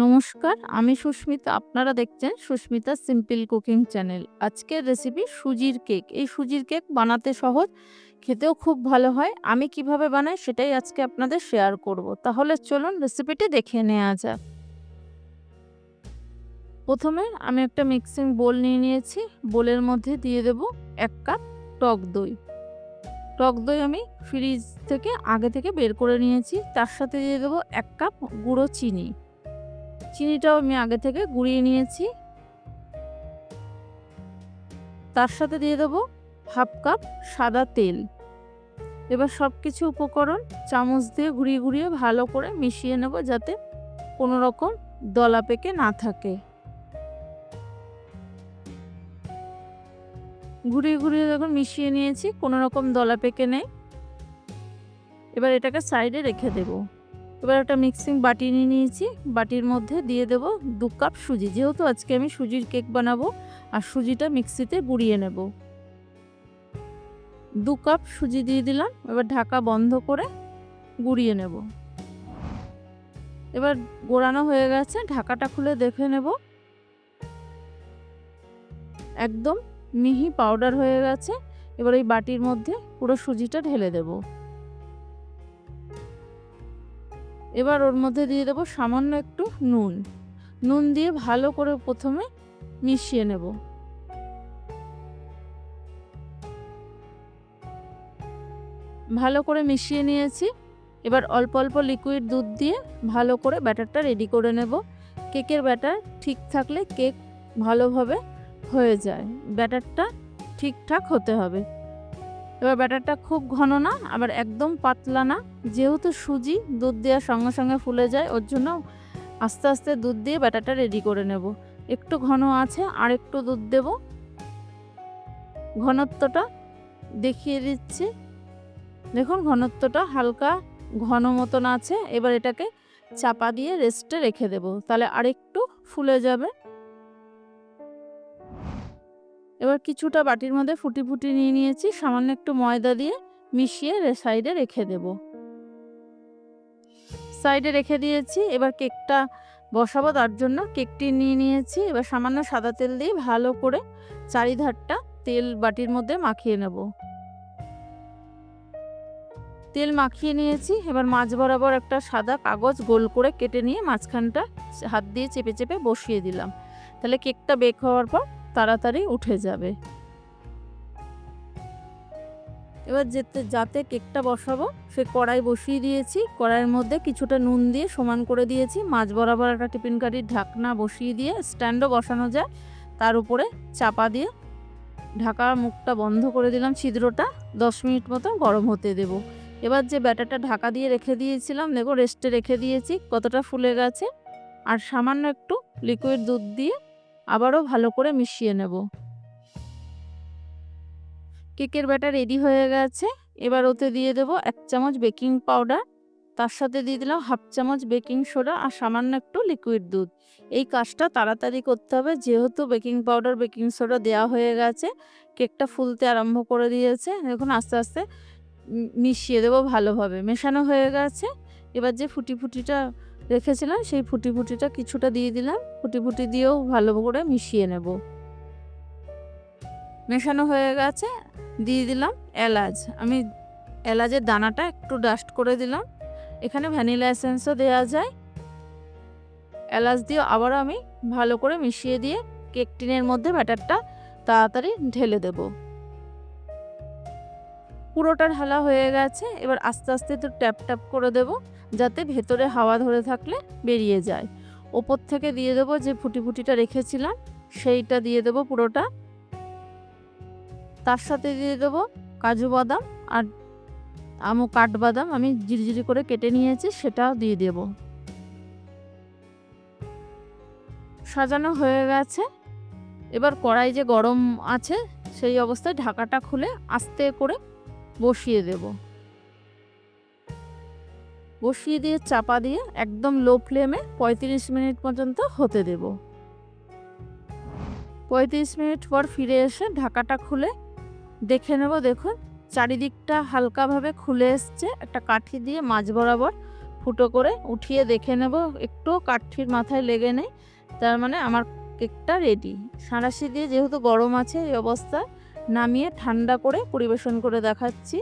নমস্কার, আমি সুস্মিতা। আপনারা দেখছেন সুস্মিতা সিম্পল কুকিং চ্যানেল। আজকের রেসিপি সুজির কেক এই সুজির কেক বানাতে সহজ, খেতেও খুব ভালো হয়। আমি কীভাবে বানাই সেটাই আজকে আপনাদের শেয়ার করব। তাহলে চলুন রেসিপিটি দেখে নেওয়া যাক। প্রথমে আমি একটা মিক্সিং বোল নিয়ে নিয়েছি। বোলের মধ্যে দিয়ে দেব এক কাপ টক দই। টক দই আমি ফ্রিজ থেকে আগে থেকে বের করে নিয়েছি। তার সাথে দিয়ে দেবো এক কাপ গুঁড়ো চিনি। চিনিটাও আমি আগে থেকে গুঁড়িয়ে নিয়েছি। তার সাথে দিয়ে দেবো হাফ কাপ সাদা তেল। এবার সব কিছু উপকরণ চামচ দিয়ে ঘুরিয়ে ঘুরিয়ে ভালো করে মিশিয়ে নেব যাতে কোনো রকম দলা পেকে না থাকে। ঘুরিয়ে ঘুরিয়ে যখন মিশিয়ে নিয়েছি, কোনো রকম দলা পেকে নেই। এবার এটাকে সাইডে রেখে দেব। এবার একটা মিক্সিং বাটি নিয়ে নিয়েছি। বাটির মধ্যে দিয়ে দেব দু কাপ সুজি। যেহেতু আজকে আমি সুজির কেক বানাবো, আর সুজিটা মিক্সিতে গুঁড়িয়ে নেব। দু কাপ সুজি দিয়ে দিলাম। এবার ঢাকা বন্ধ করে গুঁড়িয়ে নেব। এবার গোড়ানো হয়ে গেছে। ঢাকাটা খুলে দেখে নেব। একদম মিহি পাউডার হয়ে গেছে। এবার এই বাটির মধ্যে পুরো সুজিটা ঢেলে দেব। এবার ওর মধ্যে দিয়ে দেবো সামান্য একটু নুন। নুন দিয়ে ভালো করে প্রথমে মিশিয়ে নেব। ভালো করে মিশিয়ে নিয়েছি। এবার অল্প অল্প লিকুইড দুধ দিয়ে ভালো করে ব্যাটারটা রেডি করে নেব। কেকের ব্যাটার ঠিক থাকলে কেক ভালোভাবে হয়ে যায়। ব্যাটারটা ঠিকঠাক হতে হবে। এবার ব্যাটারটা খুব ঘন না, আবার একদম পাতলা না। যেহেতু সুজি, দুধ দেওয়ার সঙ্গে সঙ্গে ফুলে যায়, ওর জন্য আস্তে আস্তে দুধ দিয়ে ব্যাটারটা রেডি করে নেব। একটু ঘন আছে, আর একটু দুধ দেব। ঘনত্বটা দেখিয়ে দিচ্ছি। দেখুন, ঘনত্বটা হালকা ঘন মতন আছে। এবার এটাকে চাপা দিয়ে রেস্টে রেখে দেব। তাহলে আরেকটু ফুলে যাবে। এবার কিছুটা বাটির মধ্যে ফুটি ফুটি নিয়ে নিয়েছি, সামান্য একটু ময়দা দিয়ে মিশিয়ে সাইডে রেখে দেব। সাইডে রেখে দিয়েছি, এবার কেকটা বসাবো, তার জন্য কেকটি নিয়ে নিয়েছি। এবার সামান্য সাদা তেল দিয়ে ভালো করে চারিধারটা তেল বাটির মধ্যে মাখিয়ে নেব। তেল মাখিয়ে নিয়েছি, এবার মাছ বরাবর একটা সাদা কাগজ গোল করে কেটে নিয়ে মাঝখানটা হাত দিয়ে চেপে চেপে বসিয়ে দিলাম। তাহলে কেকটা বেক হওয়ার পর তাড়াতাড়ি উঠে যাবে। এবার যেতে, যাতে কেকটা বসাবো, সে কড়াই বসিয়ে দিয়েছি। কড়াইয়ের মধ্যে কিছুটা নুন দিয়ে সমান করে দিয়েছি। মাছ বরাবর একটা টিফিন কারির ঢাকনা বসিয়ে দিয়ে স্ট্যান্ডও বসানো যায়। তার উপরে চাপা দিয়ে ঢাকা মুখটা বন্ধ করে দিলাম ছিদ্রটা। দশ মিনিট মতো গরম হতে দেব। এবার যে ব্যাটারটা ঢাকা দিয়ে রেখে দিয়েছিলাম, দেখো রেস্টে রেখে দিয়েছি, কতটা ফুলে গেছে। আর সামান্য একটু লিকুইড দুধ দিয়ে আবারও ভালো করে মিশিয়ে নেব। কেকের ব্যাটার রেডি হয়ে গেছে। এবার ওতে দিয়ে দেব এক চামচ বেকিং পাউডার। তার সাথে দিয়ে দিলাম হাফ চামচ বেকিং সোডা আর সামান্য একটু লিকুইড দুধ। এই কাজটা তাড়াতাড়ি করতে হবে। যেহেতু বেকিং পাউডার, বেকিং সোডা দেওয়া হয়ে গেছে, কেকটা ফুলতে আরম্ভ করে দিয়েছে। দেখুন আস্তে আস্তে মিশিয়ে দেবো ভালোভাবে। মেশানো হয়ে গেছে। এবার যে ফুটি ফুটিটা রেখেছিলাম, সেই ফুটি ফুটিটা কিছুটা দিয়ে দিলাম। ফুটি ফুটি দিয়েও ভালো করে মিশিয়ে নেব। মেশানো হয়ে গেছে, দিয়ে দিলাম এলাচ। আমি এলাচের দানাটা একটু ডাস্ট করে দিলাম। এখানে ভ্যানিলা এসেন্সও দেওয়া যায়। এলাচ দিয়ে আবার আমি ভালো করে মিশিয়ে দিয়ে কেক টিনের মধ্যে ব্যাটারটা তাড়াতাড়ি ঢেলে দেব। পুরোটা ঢালা হয়ে গেছে, এবার আস্তে আস্তে একটু ট্যাপ ট্যাপ করে দেবো, যাতে ভেতরে হাওয়া ধরে থাকলে বেরিয়ে যায়। ওপর থেকে দিয়ে দেবো যে ফুটি ফুটিটা রেখেছিলাম, সেইটা দিয়ে দেবো পুরোটা। তার সাথে দিয়ে দেবো কাজু বাদাম আর আমু কাঠবাদাম আমি জিরিজিরি করে কেটে নিয়েছি, সেটাও দিয়ে দেব। সাজানো হয়ে গেছে। এবার কড়াই যে গরম আছে, সেই অবস্থায় ঢাকাটা খুলে আস্তে করে বসিয়ে দেবো। বসিয়ে দিয়ে চাপা দিয়ে একদম লো ফ্লেমে পঁয়ত্রিশ মিনিট পর্যন্ত হতে দেব। পঁয়ত্রিশ মিনিট পর ফিরে এসে ঢাকাটা খুলে দেখে নেব, দেখুন চারিদিকটা হালকাভাবে খুলে এসছে। একটা কাঠি দিয়ে মাছ বরাবর ফুটো করে উঠিয়ে দেখে নেব, একটু কাঠির মাথায় লেগে নেই, তার মানে আমার কেকটা রেডি সাঁড়াশি দিয়ে যেহেতু গরম আছে এই অবস্থায় নামিয়ে ঠান্ডা করে পরিবেশন করে দেখাচ্ছি।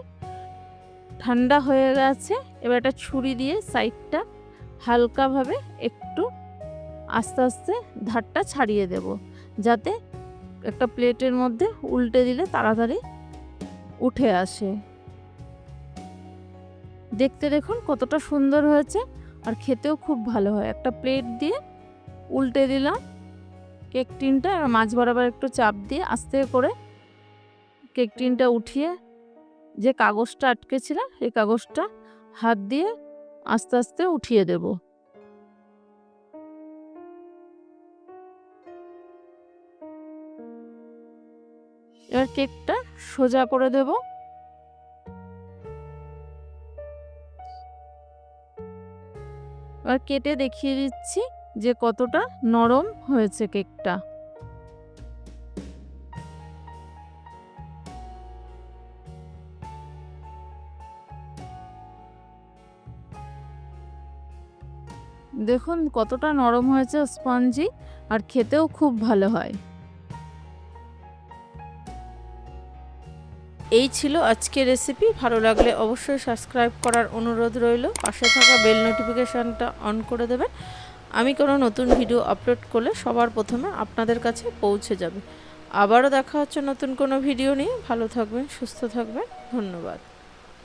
ঠান্ডা হয়ে গেছে, এবার একটা ছুরি দিয়ে সাইডটা হালকাভাবে একটু আস্তে আস্তে ধারটা ছাড়িয়ে দেব, যাতে একটা প্লেটের মধ্যে উল্টে দিলে তাড়াতাড়ি উঠে আসে। দেখতে দেখুন কতটা সুন্দর হয়েছে আর খেতেও খুব ভালো হয়। একটা প্লেট দিয়ে উল্টে দিলাম, কেক টিনটা আর মাছ বরাবর একটু চাপ দিয়ে আস্তে করে কেক টিনটা উঠিয়ে যে কাগজটা আটকে ছিল এই কাগজটা হাত দিয়ে আস্তে আস্তে উঠিয়ে দেব। এবার কেকটা সোজা করে দেব। এবার কেটে দেখিয়ে দিচ্ছি যে কতটা নরম হয়েছে কেকটা। দেখুন কতটা নরম হয়েছে স্পঞ্জি, আর খেতেও খুব ভালো হয়। এই ছিল আজকের রেসিপি ভালো লাগলে অবশ্যই সাবস্ক্রাইব করার অনুরোধ রইল। পাশে থাকা বেল নোটিফিকেশানটা অন করে দেবেন। আমি কোনো নতুন ভিডিও আপলোড করলে সবার প্রথমে আপনাদের কাছে পৌঁছে যাবে। আবারও দেখা হচ্ছে নতুন কোনো ভিডিও নিয়ে। ভালো থাকবেন, সুস্থ থাকবেন। ধন্যবাদ।